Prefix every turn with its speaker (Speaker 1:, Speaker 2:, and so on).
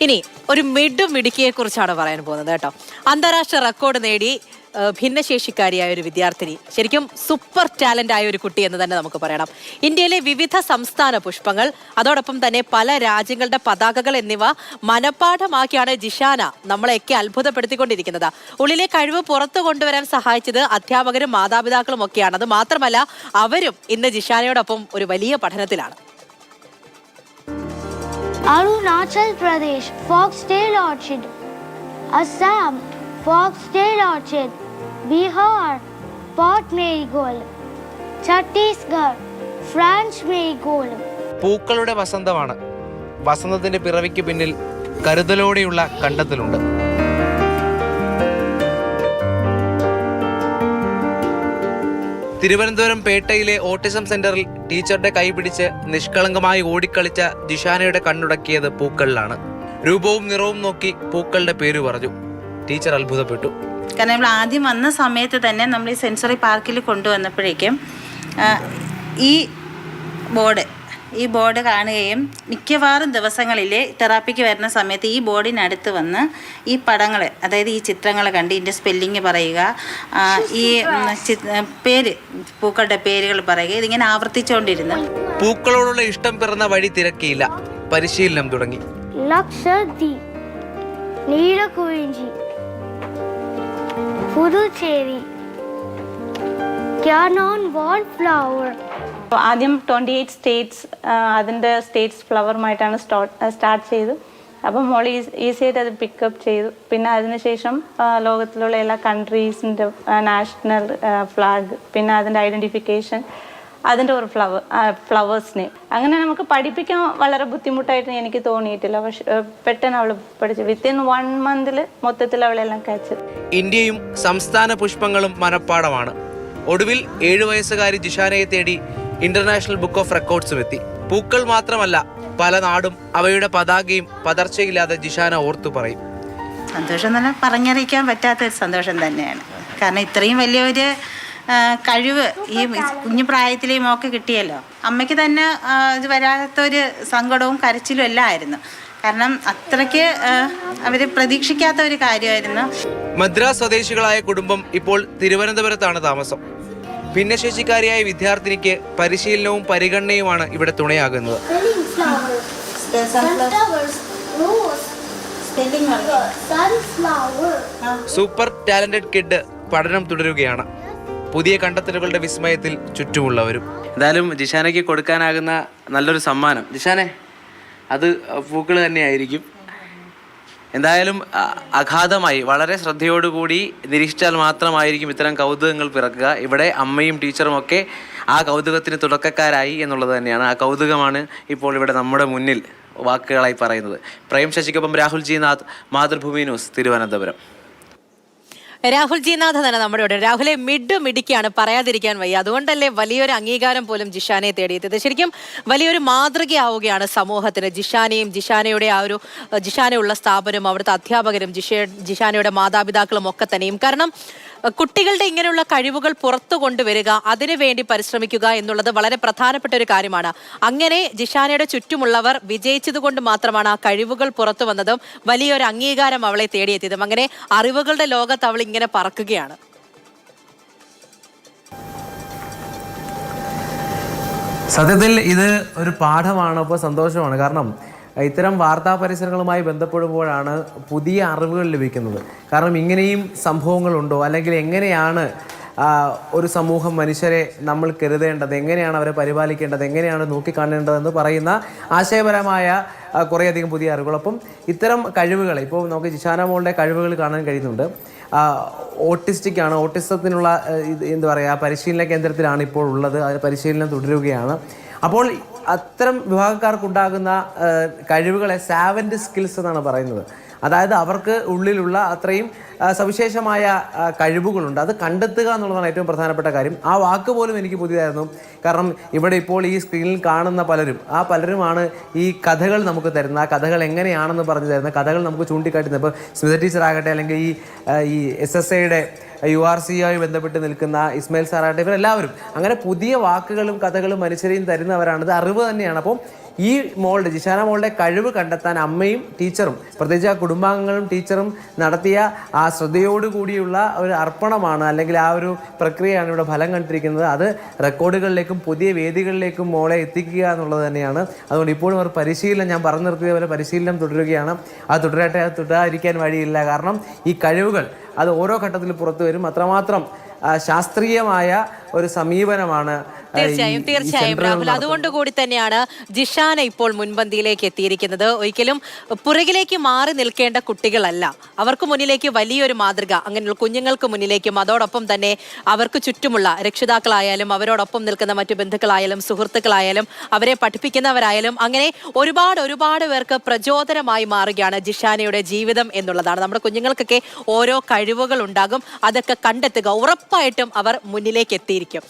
Speaker 1: ഇനി ഒരു മിഡും മിടുക്കിയെ കുറിച്ചാണ് പറയാൻ പോകുന്നത് കേട്ടോ. അന്താരാഷ്ട്ര റെക്കോർഡ് നേടി ഭിന്നശേഷിക്കാരിയായ ഒരു വിദ്യാർത്ഥിനി. ശരിക്കും സൂപ്പർ ടാലന്റ് ആയ ഒരു കുട്ടി എന്ന് തന്നെ നമുക്ക് പറയണം. ഇന്ത്യയിലെ വിവിധ സംസ്ഥാന പുഷ്പങ്ങൾ അതോടൊപ്പം തന്നെ പല രാജ്യങ്ങളുടെ പതാകകൾ എന്നിവ മനപ്പാഠമാക്കിയാണ് ജിഷാന നമ്മളെയൊക്കെ അത്ഭുതപ്പെടുത്തിക്കൊണ്ടിരിക്കുന്നത്. ഉള്ളിലെ കഴിവ് പുറത്തു കൊണ്ടുവരാൻ സഹായിച്ചത് അധ്യാപകരും മാതാപിതാക്കളും ഒക്കെയാണ് അത് മാത്രമല്ല അവരും ഇന്ന് ജിഷാനയോടൊപ്പം ഒരു വലിയ പഠനത്തിലാണ്.
Speaker 2: Arunachal Pradesh Foxtail Orchid Assam Foxtail Orchid Bihar Pot Marigold Chhattisgarh French Marigold
Speaker 3: പൂക്കളുടെ വസന്തമാണ് വസന്തത്തിന്റെ പിറവിക്ക് പിന്നിൽ കരുതലോടെയുള്ള കണ്ടെത്തലുണ്ട് തിരുവനന്തപുരം പേട്ടയിലെ ഓട്ടിസം സെന്ററിൽ ടീച്ചറുടെ കൈ പിടിച്ച് നിഷ്കളങ്കമായി ഓടിക്കളിച്ച ജിഷാനയുടെ കണ്ണുടക്കിയത് പൂക്കളിലാണ്. രൂപവും നിറവും നോക്കി പൂക്കളുടെ പേര് പറഞ്ഞു. ടീച്ചർ അത്ഭുതപ്പെട്ടു.
Speaker 4: കാരണം നമ്മൾ ആദ്യം വന്ന സമയത്ത് തന്നെ നമ്മൾ ഈ സെൻസറി പാർക്കിൽ കൊണ്ടുവന്നപ്പോഴേക്കും ഈ ബോർഡ് ഈ ബോർഡ് കാണുകയും മിക്കവാറും ദിവസങ്ങളിൽ തെറാപ്പിക്ക് വരുന്ന സമയത്ത് ഈ ബോർഡിനടുത്ത് വന്ന് ഈ പടങ്ങൾ അതായത് ഈ ചിത്രങ്ങൾ കണ്ട് ഇതിന്റെ സ്പെല്ലിങ് പറയുക ഈ പേര് പൂക്കളുടെ പേരുകൾ പറയുക ഇതിങ്ങനെ ആവർത്തിച്ചുകൊണ്ടിരുന്നു
Speaker 3: പൂക്കളോടുള്ള ഇഷ്ടം പിറന്ന വഴി തിരക്കിയില്ല. പരിശീലനം തുടങ്ങി.
Speaker 5: ഫ്ലവർ ആദ്യം ട്വന്റി എയ്റ്റ് സ്റ്റേറ്റ്സ് അതിന്റെ സ്റ്റേറ്റ്സ് ഫ്ലവറുമായിട്ടാണ് സ്റ്റാർട്ട് ചെയ്ത്. അപ്പം മോൾ ഈസി ആയിട്ട് അത് പിക്കപ്പ് ചെയ്തു. പിന്നെ അതിനുശേഷം ലോകത്തിലുള്ള എല്ലാ കൺട്രീസിന്റെ നാഷണൽ ഫ്ലാഗ് പിന്നെ അതിന്റെ ഐഡന്റിഫിക്കേഷൻ അതിന്റെ ഒരു ഫ്ലവർ ഫ്ലവേഴ്സിനെ അങ്ങനെ നമുക്ക് പഠിപ്പിക്കാൻ വളരെ ബുദ്ധിമുട്ടായിട്ട് എനിക്ക് തോന്നിയിട്ടില്ല. പക്ഷെ പെട്ടെന്ന് അവൾ പഠിച്ചു. വിത്തിൻ വൺ മന്തിൽ മൊത്തത്തിൽ അവളെല്ലാം കഴിച്ചു
Speaker 3: ഇന്ത്യയും സംസ്ഥാന പുഷ്പങ്ങളും മനപ്പാടമാണ്. ഒടുവിൽ ഏഴു വയസ്സുകാരി ജിഷാനയെ തേടി ഇന്റർനാഷണൽ ബുക്ക് ഓഫ് റെക്കോർഡ്സും എത്തി. പൂക്കൾ മാത്രമല്ല പല നാടും അവയുടെ പതാകയും പതർച്ചയില്ലാതെ ജിഷാന ഓർത്തു പറയും.
Speaker 4: സന്തോഷം എന്ന് പറഞ്ഞാൽ പറഞ്ഞറിയിക്കാൻ പറ്റാത്ത ഒരു സന്തോഷം തന്നെയാണ്. കാരണം ഇത്രയും വലിയൊരു കഴിവ് ഈ കുഞ്ഞു പ്രായത്തിൽ ഈ മോക്ക് കിട്ടിയല്ലോ. അമ്മയ്ക്ക് തന്നെ ഇത് വരാത്തൊരു സങ്കടവും കരച്ചിലും എല്ലാം ആയിരുന്നു. കാരണം അത്രയ്ക്ക് അവർ പ്രതീക്ഷിക്കാത്ത ഒരു കാര്യമായിരുന്നു.
Speaker 3: മദ്രാസ് സ്വദേശികളായ കുടുംബം ഇപ്പോൾ തിരുവനന്തപുരത്താണ് താമസം. ഭിന്നശേഷിക്കാരിയായ വിദ്യാർത്ഥിനിക്ക് പരിശീലനവും പരിഗണനയുമാണ് ഇവിടെ തുണയാകുന്നത്. സൂപ്പർ ടാലന്റഡ് കിഡ് പഠനം തുടരുകയാണ്. പുതിയ കണ്ടെത്തലുകളുടെ വിസ്മയത്തിൽ ചുറ്റുമുള്ളവരും. എന്തായാലും ജിഷാനയ്ക്ക് കൊടുക്കാനാകുന്ന നല്ലൊരു സമ്മാനം. ജിഷാനെ അത് പൂക്കൾ തന്നെയായിരിക്കും. എന്തായാലും അഗാധമായി വളരെ ശ്രദ്ധയോടുകൂടി നിരീക്ഷിച്ചാൽ മാത്രമായിരിക്കും ഇത്തരം കൗതുകങ്ങൾ പിറക്കുക. ഇവിടെ അമ്മയും ടീച്ചറും ഒക്കെ ആ കൗതുകത്തിന് തുടക്കക്കാരായി എന്നുള്ളത് തന്നെയാണ്. ആ കൗതുകമാണ് ഇപ്പോൾ ഇവിടെ നമ്മുടെ മുന്നിൽ വാക്കുകളായി പറയുന്നത്. പ്രേം ശശിക്കൊപ്പം രാഹുൽ ജി നാഥ് മാതൃഭൂമി ന്യൂസ് തിരുവനന്തപുരം.
Speaker 1: രാഹുൽ ജിനാഥ് തന്നെ നമ്മുടെ ഇവിടെ. രാഹുലെ മിഡ് മിടിക്കാണ് പറയാതിരിക്കാൻ വയ്യ. അതുകൊണ്ടല്ലേ വലിയൊരു അംഗീകാരം പോലും ജിഷാനെ തേടിയെത്തിയത്. ശരിക്കും വലിയൊരു മാതൃകയാവുകയാണ് സമൂഹത്തിന്. ജിഷാനെയും ജിഷാനയുടെ ആ ഒരു ജിഷാനയുള്ള സ്ഥാപനവും അവിടുത്തെ അധ്യാപകരും ജിഷ ജിഷാനയുടെ മാതാപിതാക്കളും ഒക്കെ തന്നെയും. കാരണം കുട്ടികളുടെ ഇങ്ങനെയുള്ള കഴിവുകൾ പുറത്തു കൊണ്ടുവരിക അതിനുവേണ്ടി പരിശ്രമിക്കുക എന്നുള്ളത് വളരെ പ്രധാനപ്പെട്ട ഒരു കാര്യമാണ്. അങ്ങനെ ജിഷാനയുടെ ചുറ്റുമുള്ളവർ വിജയിച്ചതുകൊണ്ട് മാത്രമാണ് ആ കഴിവുകൾ പുറത്തു വന്നതും വലിയൊരു അംഗീകാരം അവളെ തേടിയെത്തിയതും. അങ്ങനെ അറിവുകളുടെ ലോകത്ത് അവൾ ഇങ്ങനെ പറക്കുകയാണ്.
Speaker 6: സത്യത്തിൽ ഇത് ഒരു പാഠമാണ് അപ്പോൾ സന്തോഷമാണ്. കാരണം ഇത്തരം വാർത്താ പരിസരങ്ങളുമായി ബന്ധപ്പെടുമ്പോഴാണ് പുതിയ അറിവുകൾ ലഭിക്കുന്നത്. കാരണം ഇങ്ങനെയും സംഭവങ്ങളുണ്ടോ? അല്ലെങ്കിൽ എങ്ങനെയാണ് ഒരു സമൂഹം മനുഷ്യരെ നമ്മൾ കരുതേണ്ടത്? എങ്ങനെയാണ് അവരെ പരിപാലിക്കേണ്ടത്? എങ്ങനെയാണ് നോക്കിക്കാണേണ്ടതെന്ന് പറയുന്ന ആശയപരമായ കുറേയധികം പുതിയ അറിവുകൾ. അപ്പം ഇത്തരം കഴിവുകൾ ഇപ്പോൾ നമുക്ക് ജിഷാന മോളുടെ കഴിവുകൾ കാണാൻ കഴിയുന്നുണ്ട്. ഓട്ടിസ്റ്റിക് ആണ്. ഓട്ടിസത്തിനുള്ള എന്താ പറയുക പരിശീലന കേന്ദ്രത്തിലാണ് ഇപ്പോൾ ഉള്ളത്. അത് പരിശീലനം തുടരുകയാണ്. അപ്പോൾ അത്തരം വിഭാഗക്കാർക്കുണ്ടാകുന്ന കഴിവുകളെ സാവന്റ് സ്കിൽസ് എന്നാണ് പറയുന്നത്. അതായത് അവർക്ക് ഉള്ളിലുള്ള അത്രയും സവിശേഷമായ കഴിവുകളുണ്ട്. അത് കണ്ടെത്തുക എന്നുള്ളതാണ് ഏറ്റവും പ്രധാനപ്പെട്ട കാര്യം. ആ വാക്ക് പോലും എനിക്ക് പുതിയതായിരുന്നു. കാരണം ഇവിടെ ഇപ്പോൾ ഈ സ്ക്രീനിൽ കാണുന്ന പലരും ആ പലരുമാണ് ഈ കഥകൾ നമുക്ക് തരുന്ന ആ കഥകൾ എങ്ങനെയാണെന്ന് പറഞ്ഞു തരുന്ന കഥകൾ നമുക്ക് ചൂണ്ടിക്കാട്ടുന്നത് ഇപ്പോൾ സ്മിത ടീച്ചർ ആകട്ടെ അല്ലെങ്കിൽ ഈ ഈ എസ് എസ് ഐയുടെ യു ആർ സിയുമായി ബന്ധപ്പെട്ട് നിൽക്കുന്ന ഇസ്മായിൽ സാറാട്ടെ ഇവരെല്ലാവരും അങ്ങനെ പുതിയ വാക്കുകളും കഥകളും മനുഷ്യരെയും തരുന്നവരാണ്. ഇത് അറിവ് തന്നെയാണ്. അപ്പോൾ ഈ മോളുടെ ജിഷാന മോളുടെ കഴിവ് കണ്ടെത്താൻ അമ്മയും ടീച്ചറും പ്രത്യേകിച്ച് ആ കുടുംബാംഗങ്ങളും ടീച്ചറും നടത്തിയ ആ ശ്രദ്ധയോടുകൂടിയുള്ള ഒരു അർപ്പണമാണ് അല്ലെങ്കിൽ ആ ഒരു പ്രക്രിയയാണ് ഇവിടെ ഫലം കണ്ടിരിക്കുന്നത്. അത് റെക്കോർഡുകളിലേക്കും പുതിയ വേദികളിലേക്കും മോളെ എത്തിക്കുക എന്നുള്ളത് തന്നെയാണ്. അതുകൊണ്ട് ഇപ്പോഴും അവർ പരിശീലനം ഞാൻ പറഞ്ഞു നിർത്തിയ പോലെ പരിശീലനം തുടരുകയാണ്. അത് തുടരട്ടെ അത് തുടരാതിരിക്കാൻ വഴിയില്ല. കാരണം ഈ കഴിവുകൾ അത് ഓരോ ഘട്ടത്തിൽ പുറത്തു വരും. അത്രമാത്രം ശാസ്ത്രീയമായ ഒരു സമീപനമാണ്
Speaker 1: തീർച്ചയായും തീർച്ചയായും രാഹുൽ. അതുകൊണ്ട് കൂടി തന്നെയാണ് ജിഷാന ഇപ്പോൾ മുൻപന്തിയിലേക്ക് എത്തിയിരിക്കുന്നത്. ഒരിക്കലും പുറകിലേക്ക് മാറി നിൽക്കേണ്ട കുട്ടികളല്ല. അവർക്ക് മുന്നിലേക്ക് വലിയൊരു മാതൃക അങ്ങനെയുള്ള കുഞ്ഞുങ്ങൾക്ക് മുന്നിലേക്കും അതോടൊപ്പം തന്നെ അവർക്ക് ചുറ്റുമുള്ള രക്ഷിതാക്കളായാലും അവരോടൊപ്പം നിൽക്കുന്ന മറ്റു ബന്ധുക്കളായാലും സുഹൃത്തുക്കളായാലും അവരെ പഠിപ്പിക്കുന്നവരായാലും അങ്ങനെ ഒരുപാട് ഒരുപാട് പേർക്ക് പ്രചോദനമായി മാറുകയാണ് ജിഷാനയുടെ ജീവിതം എന്നുള്ളതാണ്. നമ്മുടെ കുഞ്ഞുങ്ങൾക്കൊക്കെ ഓരോ കഴിവുകൾ ഉണ്ടാകും അതൊക്കെ കണ്ടെത്തുക. ഉറപ്പായിട്ടും അവർ മുന്നിലേക്ക് എത്തിയിരിക്കും.